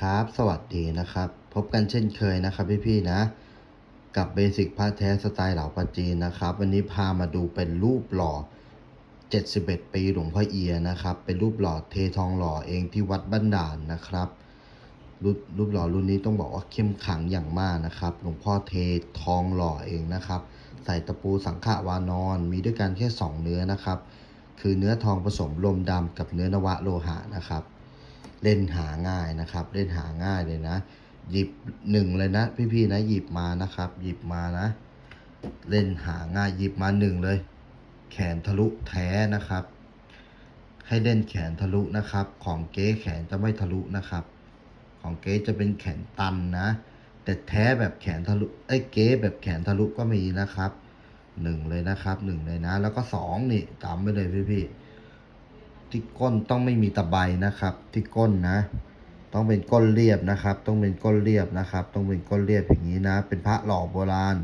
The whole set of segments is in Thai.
ครับ สวัสดีนะครับ พบกันเช่นเคยนะครับพี่ๆนะ กับเบสิกผ้าแท้สไตล์เหล่าปาจีนนะครับ วันนี้พามาดูเป็นรูปหล่อ 71 ปีหลวงพ่อเอียนะครับ เป็นรูปหล่อเททองหล่อเองที่วัดบ้านด่านนะครับรูปรูปหล่อรุ่นนี้ต้องบอกว่าเข้มขังอย่างมากนะครับ หลวงพ่อเททองหล่อเองนะครับ ใส่ตะปูสังขวานอนมีด้วยกันแค่ 2 เนื้อนะครับ คือเนื้อทองผสมลมดำกับเนื้อนวะโลหะนะครับ เล่นหาง่ายนะครับ เล่นหาง่ายเลยนะ หยิบหนึ่งเลยนะ พี่ๆนะ หยิบมานะครับ หยิบมานะ เล่นหาง่ายหยิบมาหนึ่งเลย แขนทะลุแท้นะครับ ให้เล่นแขนทะลุนะครับ ของเก๊แขนจะไม่ทะลุนะครับ ของเก๊จะเป็นแขนตันนะ แต่แท้แบบแขนทะลุไอ้เก๊แบบแขนทะลุก็มีนะครับหนึ่งเลยนะครับหนึ่งเลยนะ แล้วก็สองนี่จำไว้เลยพี่ๆ ที่ก้นต้องไม่มีตะไบนะครับ ที่ก้นนะ ต้องเป็นก้นเรียบนะครับ ต้องเป็นก้นเรียบนะครับ ต้องเป็นก้นเรียบอย่างนี้นะ เป็นพระหล่อโบราณ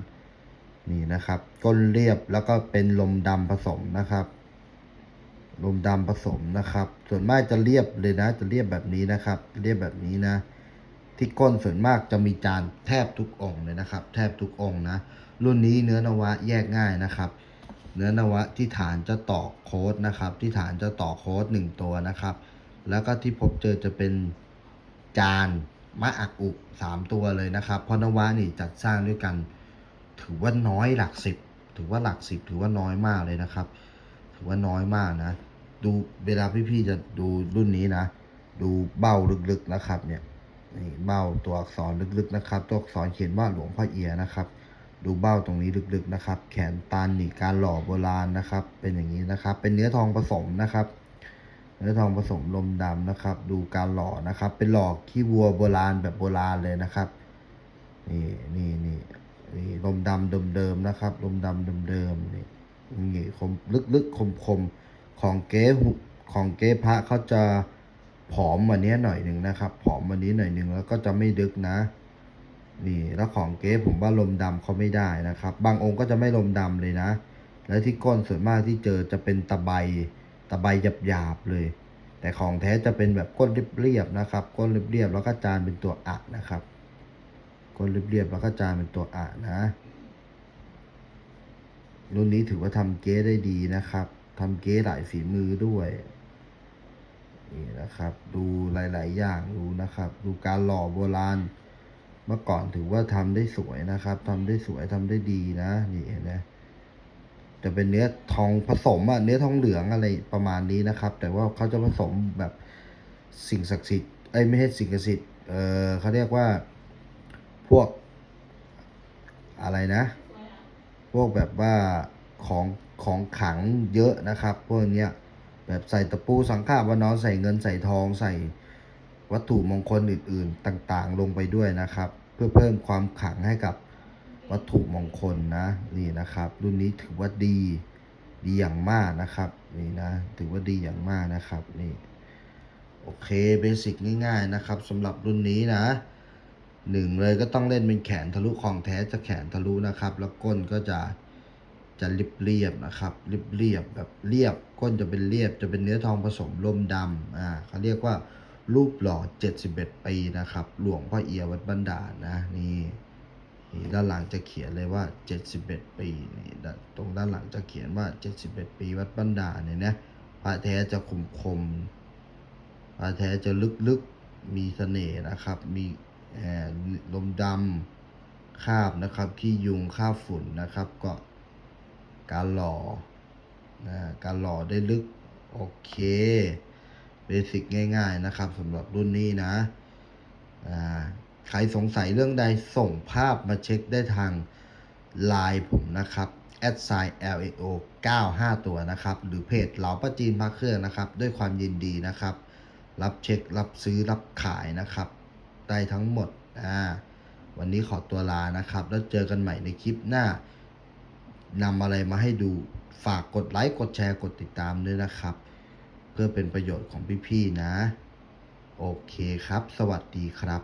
นี่นะครับ ก้นเรียบแล้วก็เป็นลมดำผสมนะครับ ลมดำผสมนะครับ ส่วนมากจะเรียบเลยนะ จะเรียบแบบนี้นะครับ เรียบแบบนี้นะ ที่ก้นส่วนมากจะมีจานแทบทุกองค์เลยนะครับ แทบทุกองค์นะ รุ่นนี้เนื้อนวะแยกง่ายนะครับ เนื้อนวะที่ฐานจะต่อโค้ดนะครับ ที่ฐานจะต่อโค้ดหนึ่งตัวนะครับ แล้วก็ที่พบเจอจะเป็นจานมะอักอุสามตัวเลยนะครับ เพราะนวะนี่จัดสร้างด้วยกัน ถือว่าน้อยหลักสิบถือว่าหลักสิบถือว่าน้อยมากเลยนะครับ ถือว่าน้อยมากนะ ดูเวลาพี่ๆจะดูรุ่นนี้นะ ดูเบ้าลึกๆนะครับเนี่ยนี่เบ้าตัวอักษรลึกๆนะครับ ตัวอักษรเขียนว่าหลวงพ่อเอียนะครับ ดูเบ้าตรงนี้ลึกๆนะครับ แขนตันนี่การหล่อโบราณนะครับ เป็นอย่างนี้นะครับ เป็นเนื้อทองผสมนะครับ เนื้อทองผสมลมดำนะครับ ดูการหล่อนะครับ เป็นหล่อขี้วัวโบราณแบบโบราณเลยนะครับ นี่นี่นี่นี่ลมดำเดิมๆนะครับ ลมดำเดิมๆนี่นี่คมลึกๆคมๆของเก๊หุของเก๊พระเขาจะผอมวันนี้หน่อยหนึ่งนะครับ ผอมวันนี้หน่อยหนึ่งแล้วก็จะไม่ดึกนะ นี่แล้วของเก๊ผมว่าลมดำเขาไม่ได้นะครับ บางองค์ก็จะไม่ลมดำเลยนะ แล้วที่ก้นส่วนมากที่เจอจะเป็นตะไบตะไบหยาบๆเลย แต่ของแท้จะเป็นแบบก้นเรียบๆนะครับ ก้นเรียบๆแล้วก็จานเป็นตัวอะนะครับ ก้นเรียบๆแล้วก็จานเป็นตัวอะนะรุ่นนี้ถือว่าทำเก๊ได้ดีนะครับทำเก๊หลายฝีมือด้วยนี่นะครับ ดูหลาย ๆ อย่างดูนะครับ ดูการหล่อโบราณ เมื่อก่อนถือว่าทำได้สวยนะครับทำได้สวยทำได้ดีนะนี่เห็นไหมจะเป็นเนื้อทองผสมอะเนื้อทองเหลืองอะไรประมาณนี้นะครับ แต่ว่าเขาจะผสมแบบสิ่งศักดิ์สิทธิ์เอ้ไม่ใช่สิ่งศักดิ์สิทธิ์เออเขาเรียกว่าพวกอะไรนะ พวกแบบว่าของของขังเยอะนะครับ พวกเนี้ยแบบใส่ตะปูสังฆาวานอนใส่เงินใส่ทองใส่ วัตถุมงคลอื่น ๆ ต่างๆ ลงไปด้วยนะครับ เพื่อเพิ่มความขลังให้กับวัตถุมงคลนะนี่นะครับ รุ่นนี้ถือว่าดีดีอย่างมากนะครับนี่นะถือว่าดีอย่างมากนะครับนี่โอเคเบสิกง่าย ๆนะครับสำหรับรุ่นนี้นะหนึ่งเลยก็ต้องเล่นเป็นแขนทะลุของแท้จะแขนทะลุนะครับ แล้วก้นก็จะจะเรียบเรียบๆนะครับเรียบเรียบๆแบบเรียบก้นจะเป็นเรียบจะเป็นเนื้อทองผสมลมดำอ่าเขาเรียกว่า รูปหล่อ 71 ปีนะครับ หลวงพ่อเอียวัดบันดาลนะนี่นี่ด้านหลังจะเขียนเลยว่า 71 ปีนี่ตรงด้านหลังจะเขียนว่า 71 ปีวัดบันดาลเนี่ยนะพระแท้จะคมคมพระแท้จะลึกๆมีเสน่ห์นะครับ มีแอลมดำคาบนะครับขี้ยุงคาบฝุ่นนะครับ ก็การหล่อนะการหล่อได้ลึก โอเค เบสิกง่าย ๆนะครับสำหรับรุ่นนี้นะอ่าใครสงสัยเรื่องใดส่งภาพมาเช็คได้ทางไลน์ผมนะครับ s i l a o 95 ตัวนะครับ หรือเพจเหลาป้าจีนพักเครื่องนะครับ ด้วยความยินดีนะครับ รับเช็ค รับซื้อรับขายนะครับ ได้ทั้งหมดอ่าวันนี้ขอตัวลานะครับ แล้วเจอกันใหม่ในคลิปหน้านำอะไรมาให้ดูฝากกดไลค์กดแชร์กดติดตามด้วยนะครับ เพื่อเป็นประโยชน์ของพี่ๆนะ โอเคครับ สวัสดีครับ